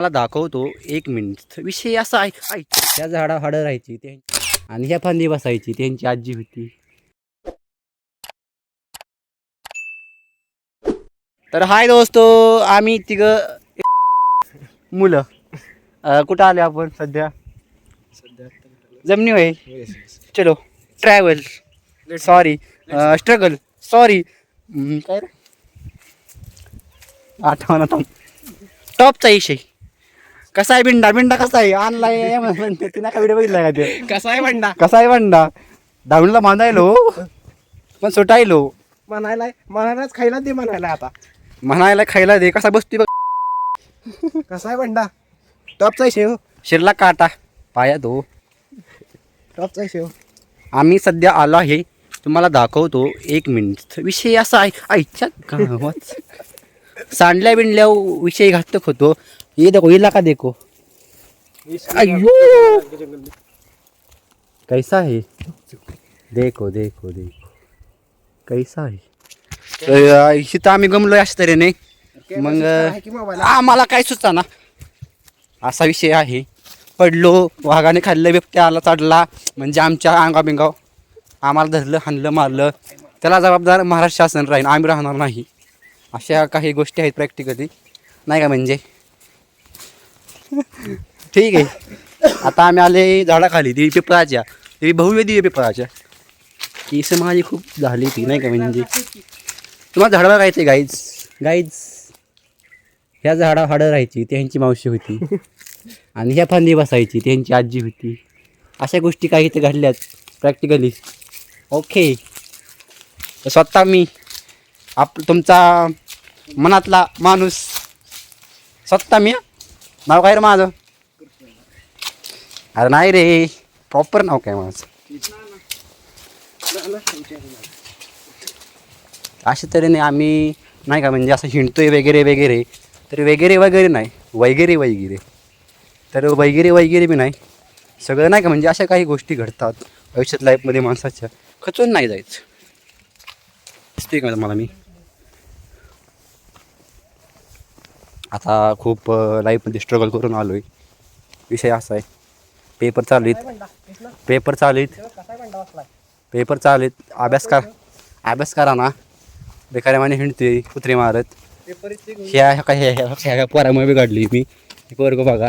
मला दाखवतो एक मिनिट विषय असा ऐक ऐक त्या झाडा हाडं राहायची ते आणि ह्या फांदी बसायची त्यांची आजी होती. तर हाय दोस्तो आम्ही तिघ मुलं. अं, कुठं आले आपण सध्या? जमनी होय? चलो ट्रॅव्हल सॉरी स्ट्रगल सॉरी काय रे? आठवण आता. टॉपचा विषय. कसा आहे बिंडा? बिंडा कसा आहे? आणलाय तिने का व्हिडिओ बघितला का ते? कसा आहे म्हणा कसा आहे बंडा? डाऊनला बांधायलो पण सुटायलो. म्हणायला म्हणायलाच खायला दे म्हणायला आता. म्हणायला खायला दे. कसा बसतोय बघ. कसा आहे म्हणा टॉपचा शेव. शिरला काटा. पाया तो टॉपचा शेव. आम्ही सध्या आलो आहे. तुम्हाला दाखवतो. एक मिनिट विषय असा आहे. आईच्या गावात. सांडल्या बिंडल्या विषय घातक होतो. ये देखो इलाका देखो अयो कैसा है देखो देखो देखो कैसा है तर इथं आम्ही गमलो अशा तऱ्हेने मग आम्हाला काय सुचता ना असा विषय आहे पडलो वाघाने खाल्लं बिबट्या आला चढला म्हणजे आमच्या अंगा बिंगाव आम्हाला धरलं हाणलं मारलं त्याला जबाबदार महाराष्ट्र शासन राहील आम्ही राहणार नाही अशा काही गोष्टी आहेत प्रॅक्टिकली नाही का म्हणजे ठीक आहे. आता आम्ही आले झाडाखाली ती पिपळाच्या. ती बहुवेदी आहे पिपळाच्या. केस माझी खूप झाली ती नाही का म्हणजे? तुम्हाला झाडं राहायचे गाईज गाईज ह्या झाडा हाडं राहायची त्यांची मावशी होती. आणि ह्या फांदी बसायची त्यांची आजी होती. अशा गोष्टी काही इथे घडल्यात प्रॅक्टिकली ओके तर स्वतः मी आप तुमचा मनातला माणूस स्वतः मी हा नाव काय रे माझं? अरे नाही रे प्रॉपर नाव काय माझं? अशा तऱ्हेने आम्ही नाही का म्हणजे असं हिंडतोय वगैरे वगैरे तर वगैरे वगैरे नाही. वगैरे वगैरे. तर वगैरे वगैरे बी नाही. सगळं नाही का म्हणजे अशा काही गोष्टी घडतात आयुष्यात लाईफमध्ये माणसाच्या. खचून नाही जायचं. मला मी. आता खूप लाईफमध्ये स्ट्रगल करून आलो आहे विषय असा आहे. पेपर चालू आहेत. पेपर चालू आहेत. पेपर चालू आहेत. अभ्यास करा. अभ्यास करा ना. बेकार्यामाने हिंडते कुत्रे मारत. ह्या ह्या ह्या ह्या पोरामुळे बिघडली मी. हे पोरग बघा.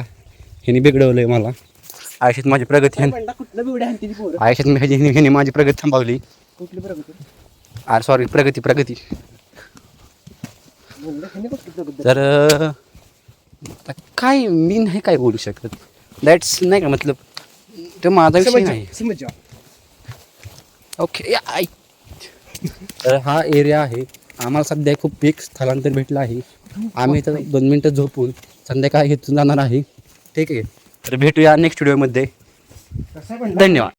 ह्याने बिघडवलं आहे मला. आयुष्यात माझी प्रगती आयुष्यात ह्याने माझी प्रगती थांबवली. अरे सॉरी प्रगती प्रगती म्हणलं ह्याने कुठली प्रगती तर आता काय मी नाही काय बोलू शकत. दॅट्स नाही का मतलब? तो माझा विषय नाही. ओके आई तर हा एरिया आहे. आम्हाला सध्या खूप एक स्थलांतर भेटलं आहे. आम्ही इथं दोन मिनटं झोपून संध्याकाळी इथून जाणार आहे. ठीक आहे. तर भेटूया नेक्स्ट व्हिडिओमध्ये धन्यवाद.